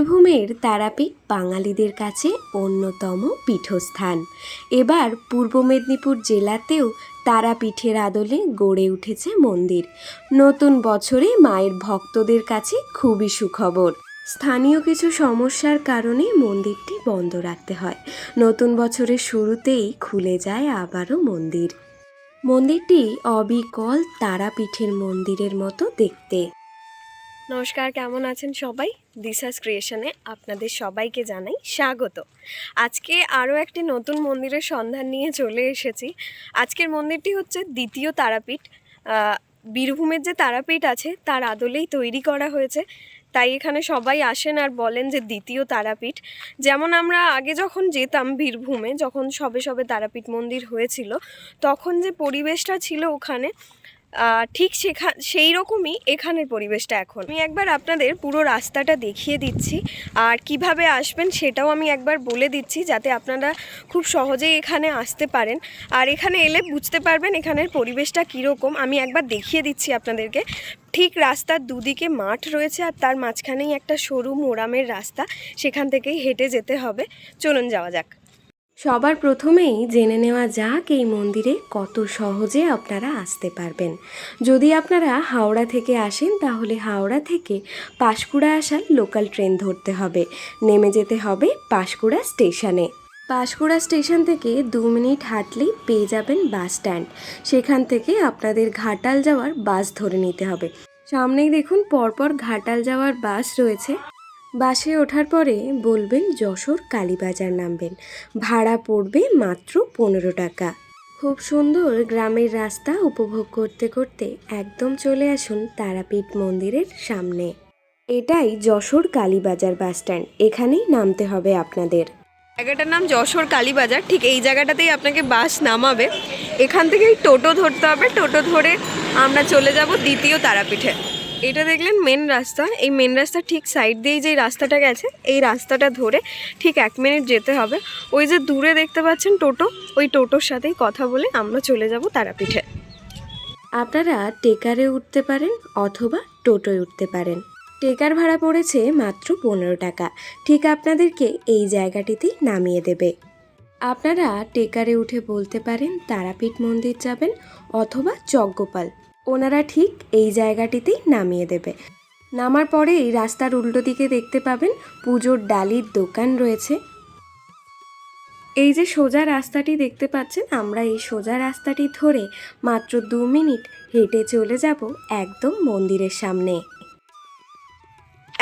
বীরভূমের তারাপীঠ বাঙালিদের কাছে অন্যতম পীঠস্থান। এবার পূর্ব মেদিনীপুর জেলাতেও তারাপীঠের আদলে গড়ে উঠেছে মন্দির। নতুন বছরে মায়ের ভক্তদের কাছে খুবই সুখবর। স্থানীয় কিছু সমস্যার কারণে মন্দিরটি বন্ধ রাখতে হয়। নতুন বছরের শুরুতেই খুলে যায় আবারও মন্দির। মন্দিরটি অবিকল তারাপীঠের মন্দিরের মতো দেখতে। নমস্কার, কেমন আছেন সবাই? দিশাস ক্রিয়েশনে আপনাদের সবাইকে জানাই স্বাগত। আজকে আরও একটি নতুন মন্দিরের সন্ধান নিয়ে চলে এসেছি। আজকের মন্দিরটি হচ্ছে দ্বিতীয় তারাপীঠ। বীরভূমের যে তারাপীঠ আছে, তার আদলেই তৈরি করা হয়েছে। তাই এখানে সবাই আসেন আর বলেন যে দ্বিতীয় তারাপীঠ। যেমন আমরা আগে যখন যেতাম বীরভূমে, যখন সবে সবে তারাপীঠ মন্দির হয়েছিল, তখন যে পরিবেশটা ছিল ওখানে ঠিক সেখা সেই রকমই এখানের পরিবেশটা এখন। আমি একবার আপনাদের পুরো রাস্তাটা দেখিয়ে দিচ্ছি, আর কীভাবে আসবেন সেটাও আমি একবার বলে দিচ্ছি, যাতে আপনারা খুব সহজেই এখানে আসতে পারেন। আর এখানে এলে বুঝতে পারবেন এখানের পরিবেশটা কীরকম। আমি একবার দেখিয়ে দিচ্ছি আপনাদেরকে। ঠিক রাস্তার দুদিকে মাঠ রয়েছে, আর তার মাঝখানেই একটা সরু মোরামের রাস্তা। সেখান থেকেই হেঁটে যেতে হবে। চলুন যাওয়া যাক। সবার প্রথমেই জেনে নেওয়া যাক এই মন্দিরে কত সহজে আপনারা আসতে পারবেন। যদি আপনারা হাওড়া থেকে আসেন, তাহলে হাওড়া থেকে পাঁশকুড়া আসার লোকাল ট্রেন ধরতে হবে। নেমে যেতে হবে পাঁশকুড়া স্টেশনে। পাঁশকুড়া স্টেশন থেকে দু মিনিট হাঁটলেই পেয়ে যাবেন বাস স্ট্যান্ড। সেখান থেকে আপনাদের ঘাটাল যাওয়ার বাস ধরে নিতে হবে। সামনেই দেখুন, পরপর ঘাটাল যাওয়ার বাস রয়েছে। বাসে ওঠার পরে বলবেন, যশোর কালীবাজার নামবেন। ভাড়া পড়বে মাত্র পনেরো টাকা। খুব সুন্দর গ্রামের রাস্তা উপভোগ করতে করতে একদম চলে আসুন তারাপীঠ মন্দিরের সামনে। এটাই যশোর কালীবাজার বাস স্ট্যান্ড। এখানেই নামতে হবে আপনাদের। জায়গাটার নাম যশোর কালীবাজার। ঠিক এই জায়গাটাতেই আপনাকে বাস নামাবে। এখান থেকেই টোটো ধরতে হবে। টোটো ধরে আমরা চলে যাব দ্বিতীয় তারাপীঠে। এটা দেখলেন মেন রাস্তা। এই মেন রাস্তার ঠিক সাইড দিয়েই যে রাস্তাটা গেছে, এই রাস্তাটা ধরে ঠিক এক মিনিট যেতে হবে। ওই যে দূরে দেখতে পাচ্ছেন টোটো, ওই টোটোর সাথেই কথা বলে আমরা চলে যাব তারাপীঠে। আপনারা টেকারে উঠতে পারেন অথবা টোটোয় উঠতে পারেন। টেকার ভাড়া পড়েছে মাত্র পনেরো টাকা। ঠিক আপনাদেরকে এই জায়গাটিতেই নামিয়ে দেবে। আপনারা টেকারে উঠে বলতে পারেন তারাপীঠ মন্দির যাবেন অথবা যজ্ঞপাল ওনারা ঠিক এই জায়গাটিতেই নামিয়ে দেবে। নামার পরে এই রাস্তার উল্টো দিকে দেখতে পাবেন পুজোর ডালির দোকান রয়েছে। এই যে সোজা রাস্তাটি দেখতে পাচ্ছেন, আমরা এই সোজা রাস্তাটি ধরে মাত্র দু মিনিট হেঁটে চলে যাব একদম মন্দিরের সামনে।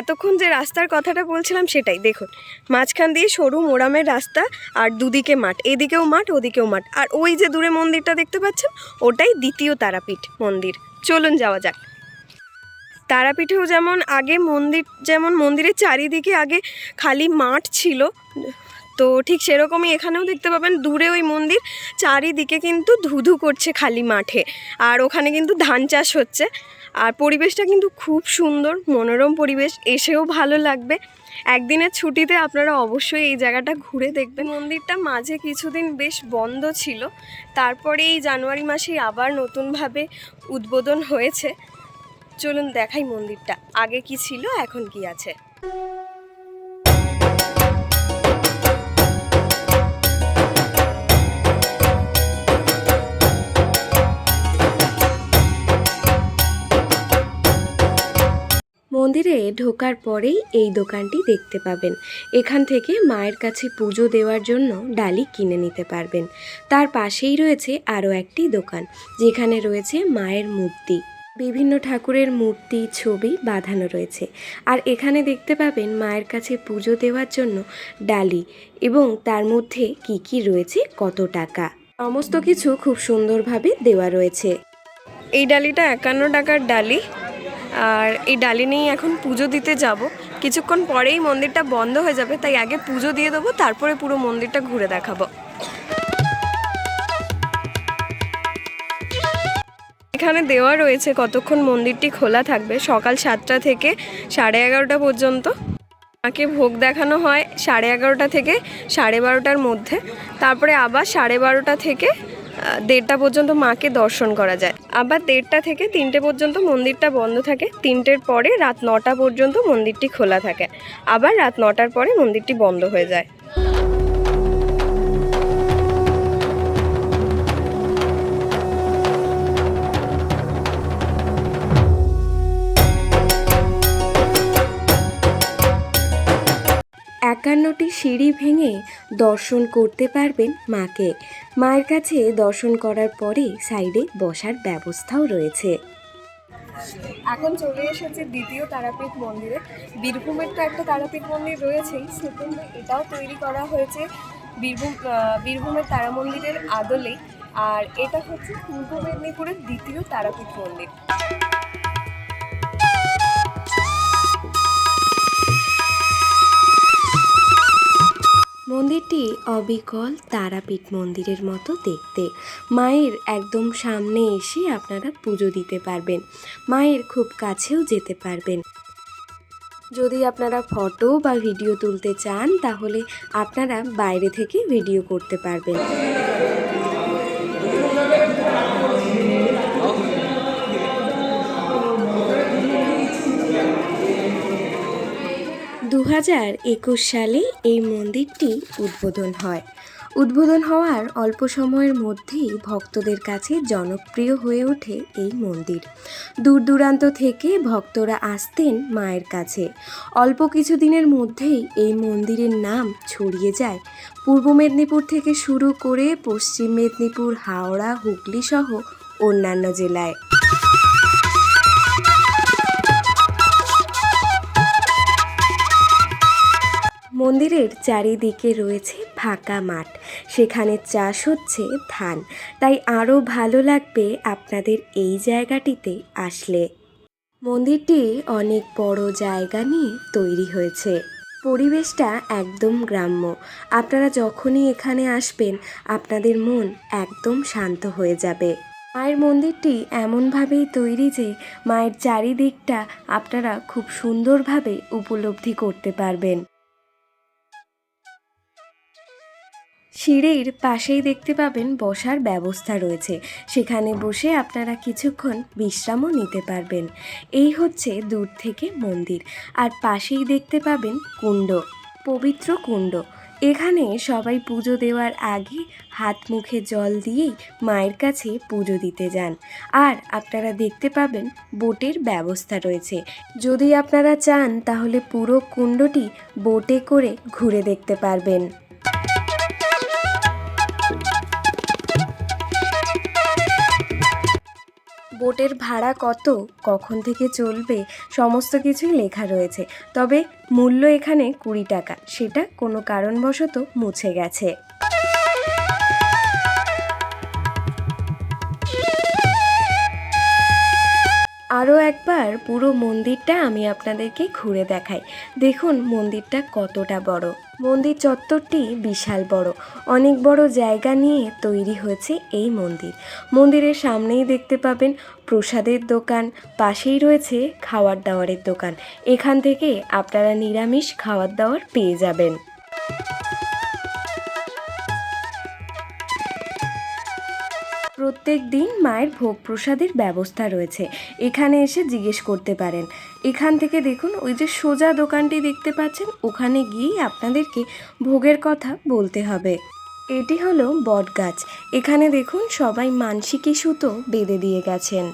এতক্ষণ যে রাস্তার কথাটা বলছিলাম সেটাই। দেখুন, মাঝখান দিয়ে সরু মোরামের রাস্তা আর দুদিকে মাঠ। এদিকেও মাঠ, ওদিকেও মাঠ। আর ওই যে দূরে মন্দিরটা দেখতে পাচ্ছেন, ওটাই দ্বিতীয় তারাপীঠ মন্দির। চলুন যাওয়া যাক। তারাপীঠেও যেমন আগে মন্দির, যেমন মন্দিরের চারিদিকে আগে খালি মাঠ ছিল, তো ঠিক সেরকমই এখানেও দেখতে পাবেন দূরে ওই মন্দির, চারিদিকে কিন্তু ধুধু করছে খালি মাঠে। আর ওখানে কিন্তু ধান চাষ হচ্ছে। আর পরিবেশটা কিন্তু খুব সুন্দর, মনোরম পরিবেশ, এসেও ভালো লাগবে। একদিনের ছুটিতে আপনারা অবশ্যই এই জায়গাটা ঘুরে দেখবেন। মন্দিরটা মাঝে কিছুদিন বেশ বন্ধ ছিল, তারপরে এই জানুয়ারি মাসেই আবার নতুনভাবে উদ্বোধন হয়েছে। চলুন দেখাই মন্দিরটা, আগে কি ছিল, এখন কি আছে। মন্দিরে ঢোকার পরেই এই দোকানটি দেখতে পাবেন। এখান থেকে মায়ের কাছে পুজো দেওয়ার জন্য ডালি কিনে নিতে পারবেন। তার পাশেই রয়েছে আরও একটি দোকান, যেখানে রয়েছে মায়ের মূর্তি। বিভিন্ন ঠাকুরের মূর্তি, ছবি বাঁধানো রয়েছে। আর এখানে দেখতে পাবেন মায়ের কাছে পুজো দেওয়ার জন্য ডালি এবং তার মধ্যে কি কি রয়েছে, কত টাকা। সমস্ত কিছু খুব সুন্দরভাবে দেওয়া রয়েছে। এই ডালিটা একান্ন টাকার ডালি। আর এই ডালি নিয়েই এখন পুজো দিতে যাব। কিছুক্ষণ পরেই মন্দিরটা বন্ধ হয়ে যাবে, তাই আগে পুজো দিয়ে দেবো, তারপরে পুরো মন্দিরটা ঘুরে দেখাবো। এখানে দেওয়া রয়েছে কতক্ষণ মন্দিরটি খোলা থাকবে, সকাল সাতটা থেকে সাড়ে এগারোটা পর্যন্ত। মাকে ভোগ দেখানো হয় সাড়ে এগারোটা থেকে সাড়ে বারোটার মধ্যে, তারপরে আবার সাড়ে বারোটা থেকে দেড়টা পর্যন্ত মাকে দর্শন করা যায়। আবার দেড়টা থেকে তিনটে পর্যন্ত মন্দিরটা বন্ধ থাকে। তিনটের পরে রাত নটা পর্যন্ত মন্দিরটি খোলা থাকে। আবার রাত নটার পরে মন্দিরটি বন্ধ হয়ে যায়। একান্নটি সিঁড়ি ভেঙে দর্শন করতে পারবেন মাকে। মায়ের কাছে দর্শন করার পরে সাইডে বসার ব্যবস্থাও রয়েছে। এখন চলে এসেছে দ্বিতীয় তারাপীঠ মন্দিরে। বীরভূমের তো একটা তারাপীঠ মন্দির রয়েছেই সেকেন্ডে এটাও তৈরি করা হয়েছে বীরভূম বীরভূমের তারা মন্দিরের আদলে আর এটা হচ্ছে পূর্ব মেদিনীপুরের দ্বিতীয় তারাপীঠ মন্দির। মন্দিরটি অবিকল তারাপীঠ মন্দিরের মতো দেখতে। মায়ের একদম সামনে এসে আপনারা পুজো দিতে পারবেন। মায়ের খুব কাছেও যেতে পারবেন। যদি আপনারা ফটো বা ভিডিও তুলতে চান, তাহলে আপনারা বাইরে থেকে ভিডিও করতে পারবেন। হাজার একুশ সালে এই মন্দিরটি উদ্বোধন হয়। উদ্বোধন হওয়ার অল্প সময়ের মধ্যেই ভক্তদের কাছে জনপ্রিয় হয়ে ওঠে এই মন্দির। দূর দূরান্ত থেকে ভক্তরা আসতেন মায়ের কাছে। অল্প কিছুদিনের মধ্যেই এই মন্দিরের নাম ছড়িয়ে যায়। পূর্ব মেদিনীপুর থেকে শুরু করে পশ্চিম মেদিনীপুর, হাওড়া হুগলি সহ অন্যান্য জেলায়। চারিদিকে রয়েছে ফাঁকা মাঠ। সেখানে চাষ হচ্ছে ধান। তাই আরও ভালো লাগবে আপনাদের এই জায়গাটিতে আসলে। মন্দিরটি অনেক বড় জায়গা নিয়ে তৈরি হয়েছে। পরিবেশটা একদম গ্রাম্য। আপনারা যখনই এখানে আসবেন, আপনাদের মন একদম শান্ত হয়ে যাবে। মায়ের মন্দিরটি এমনভাবেই তৈরি যে, মায়ের চারিদিকটা আপনারা খুব সুন্দরভাবে উপলব্ধি করতে পারবেন। সিঁড়ির পাশেই দেখতে পাবেন বসার ব্যবস্থা রয়েছে। সেখানে বসে আপনারা কিছুক্ষণ বিশ্রামও নিতে পারবেন। এই হচ্ছে দূর থেকে মন্দির। আর পাশেই দেখতে পাবেন কুণ্ড, পবিত্র কুণ্ড। এখানে সবাই পুজো দেওয়ার আগে হাত মুখে জল দিয়েই মায়ের কাছে পুজো দিতে যান। আর আপনারা দেখতে পাবেন বোটের ব্যবস্থা রয়েছে। যদি আপনারা চান তাহলে পুরো কুণ্ডটি বোটে করে ঘুরে দেখতে পারবেন। বোটের ভাড়া কত, কখন থেকে চলবে, সমস্ত কিছুই লেখা রয়েছে। তবে মূল্য এখানে কুড়ি টাকা। সেটা কোনো কারণবশত মুছে গেছে। আরও একবার পুরো মন্দিরটা আমি আপনাদেরকে ঘুরে দেখাই। দেখুন, মন্দিরটা কতটা বড়। মন্দির চত্বরটি বিশাল বড়। অনেক বড় জায়গা নিয়ে তৈরি হয়েছে এই মন্দির। মন্দিরের সামনেই দেখতে পাবেন প্রসাদের দোকান, পাশেই রয়েছে খাওয়ার দাওয়ারের দোকান। এখান থেকে আপনারা নিরামিষ খাওয়ার দাওয়ার পেয়ে যাবেন। প্রত্যেক দিন মায়ের ভোগ প্রসাদের ব্যবস্থা রয়েছে। এখানে এসে জিজ্ঞেস করতে পারেন। এখান থেকে দেখুন, ওই যে সোজা দোকানটি দেখতে পাচ্ছেন, ওখানে গিয়েই আপনাদেরকে ভোগের কথা বলতে হবে। এটি হলো বটগাছ এখানে দেখুন, সবাই মানসিকী সুতো বেঁধে দিয়ে গেছেন।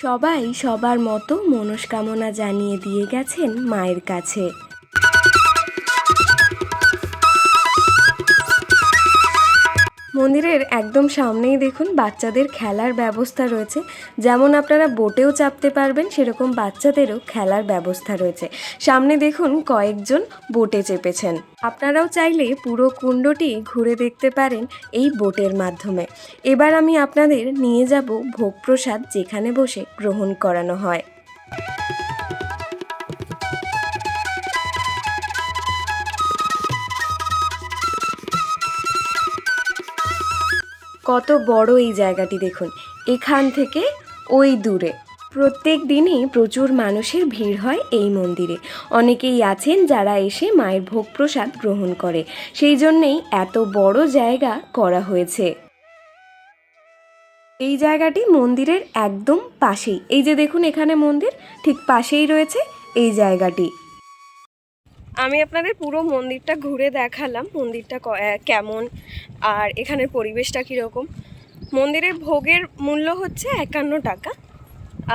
সবাই সবার মতো মনস্কামনা জানিয়ে দিয়ে গেছেন মায়ের কাছে। মন্দিরের একদম সামনেই দেখুন বাচ্চাদের খেলার ব্যবস্থা রয়েছে। যেমন আপনারা বোটেও চাপতে পারবেন, সেরকম বাচ্চাদেরও খেলার ব্যবস্থা রয়েছে। সামনে দেখুন কয়েকজন বোটে চেপেছেন। আপনারাও চাইলে পুরো কুণ্ডটি ঘুরে দেখতে পারেন এই বোটের মাধ্যমে। এবার আমি আপনাদের নিয়ে যাব ভোগ প্রসাদ যেখানে বসে গ্রহণ করানো হয়। কত বড় এই জায়গাটি দেখুন। এখান থেকে ওই দূরে। প্রত্যেক দিনই প্রচুর মানুষের ভিড় হয় এই মন্দিরে। অনেকেই আছেন যারা এসে মায়ের ভোগ প্রসাদ গ্রহণ করে। সেই জন্যেই এত বড় জায়গা করা হয়েছে। এই জায়গাটি মন্দিরের একদম পাশেই। এই যে দেখুন এখানে মন্দির, ঠিক পাশেই রয়েছে এই জায়গাটি। আমি আপনাদের পুরো মন্দিরটা ঘুরে দেখালাম, মন্দিরটা কেমন আর এখানের পরিবেশটা কীরকম। মন্দিরের ভোগের মূল্য হচ্ছে একান্ন টাকা।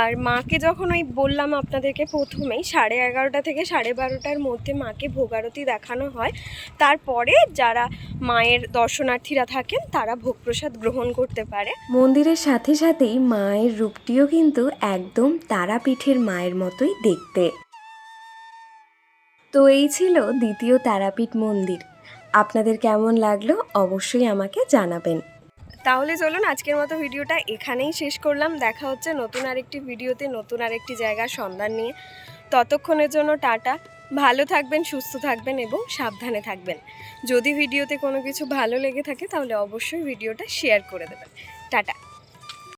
আর মাকে যখন ওই বললাম আপনাদেরকে প্রথমেই, সাড়ে এগারোটা থেকে সাড়ে বারোটার মধ্যে মাকে ভোগারতি দেখানো হয়। তারপরে যারা মায়ের দর্শনার্থীরা থাকেন, তারা ভোগ প্রসাদ গ্রহণ করতে পারে। মন্দিরের সাথে সাথেই মায়ের রূপটিও কিন্তু একদম তারাপীঠের মায়ের মতোই দেখতে। তো এই ছিল দ্বিতীয় তারাপীঠ মন্দির। আপনাদের কেমন লাগল অবশ্যই আমাকে জানাবেন। তাহলে চলুন আজকের মতো ভিডিওটা এখানেই শেষ করলাম। দেখা হচ্ছে নতুন আরেকটি ভিডিওতে, নতুন আরেকটি জায়গার সন্ধান নিয়ে। ততক্ষণের জন্য টাটা। ভালো থাকবেন, সুস্থ থাকবেন এবং সাবধানে থাকবেন। যদি ভিডিওতে কোনো কিছু ভালো লেগে থাকে তাহলে অবশ্যই ভিডিওটা শেয়ার করে দেবেন। টাটা।